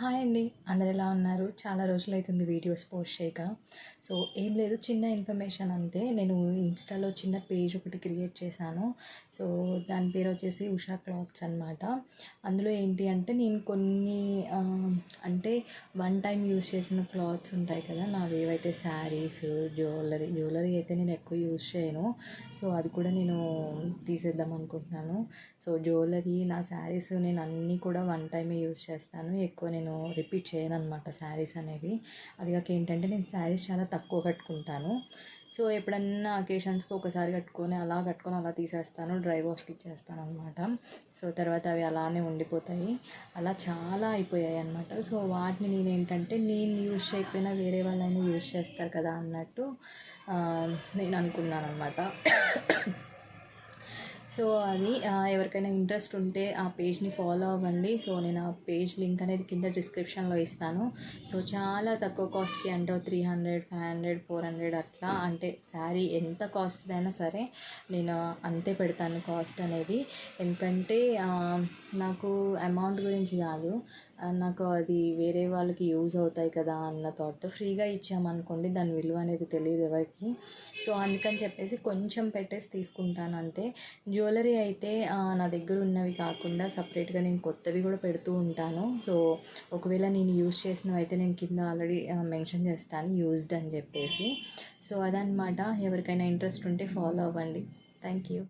Hi అండి. అందరు ఎలా ఉన్నారు? చాలా రోజులు అవుతుంది వీడియోస్ పోస్ట్ చేయక. సో ఏం లేదు చిన్న ఇన్ఫర్మేషన్ అంతే. నేను ఇన్స్టాలో చిన్న పేజ్ ఒకటి క్రియేట్ చేశాను. సో దాని పేరు వచ్చేసి ఉషా క్లాత్స్ అనమాట అందులో ఏంటి అంటే నేను కొన్ని అంటే వన్ టైం యూస్ చేసిన క్లాత్స్ ఉంటాయి కదా నావి ఏవైతే శారీస్ జ్యువెలరీ జ్యువెలరీ అయితే నేను ఎక్కువ యూస్ చేయను. సో అది కూడా నేను తీసేద్దాం అనుకుంటున్నాను. సో జ్యువెలరీ నా శారీస్ నేను అన్నీ కూడా వన్ టైమే యూస్ చేస్తాను. ఎక్కువ నేను రిపీట్ చేయను అనమాట శారీస్ అనేవి. అది కాక ఏంటంటే నేను శారీస్ చాలా తక్కువ కట్టుకుంటాను. సో ఎప్పుడన్నా అకేషన్స్కి ఒకసారి కట్టుకొని అలా కట్టుకొని అలా తీసేస్తాను డ్రై వాష్కి ఇచ్చేస్తాను అనమాట సో తర్వాత అవి అలానే ఉండిపోతాయి. అలా చాలా అయిపోయాయి అనమాట సో వాటిని నేను ఏంటంటే నేను యూజ్ చేయకపోయినా వేరే వాళ్ళైనా యూజ్ చేస్తారు కదా అన్నట్టు నేను అనుకున్నాను అనమాట సో అది ఎవరికైనా ఇంట్రెస్ట్ ఉంటే ఆ పేజ్ని ఫాలో అవ్వండి. సో నేను ఆ పేజ్ లింక్ అనేది కింద డిస్క్రిప్షన్లో ఇస్తాను. సో చాలా తక్కువ కాస్ట్కి అంటే three hundred five hundred four hundred అట్లా అంటే శారీ ఎంత కాస్ట్దైనా సరే నేను అంతే పెడతాను కాస్ట్ అనేది. ఎందుకంటే నాకు అమౌంట్ గురించి కాదు. నాకు అది వేరే వాళ్ళకి యూజ్ అవుతాయి కదా అన్న థాట్తో ఫ్రీగా ఇచ్చామనుకోండి దాని విలువ అనేది తెలియదు ఎవరికి. సో అందుకని చెప్పేసి కొంచెం పెట్టేసి తీసుకుంటాను అంతే. జ్యువెలరీ అయితే నా దగ్గర ఉన్నవి కాకుండా సపరేట్గా నేను కొత్తవి కూడా పెడుతూ ఉంటాను. సో ఒకవేళ నేను యూజ్ చేసినవి అయితే నేను కింద ఆల్రెడీ మెన్షన్ చేస్తాను. యూజ్డ్ అని చెప్పేసి. సో అదనమాట ఎవరికైనా ఇంట్రెస్ట్ ఉంటే ఫాలో అవ్వండి. Thank you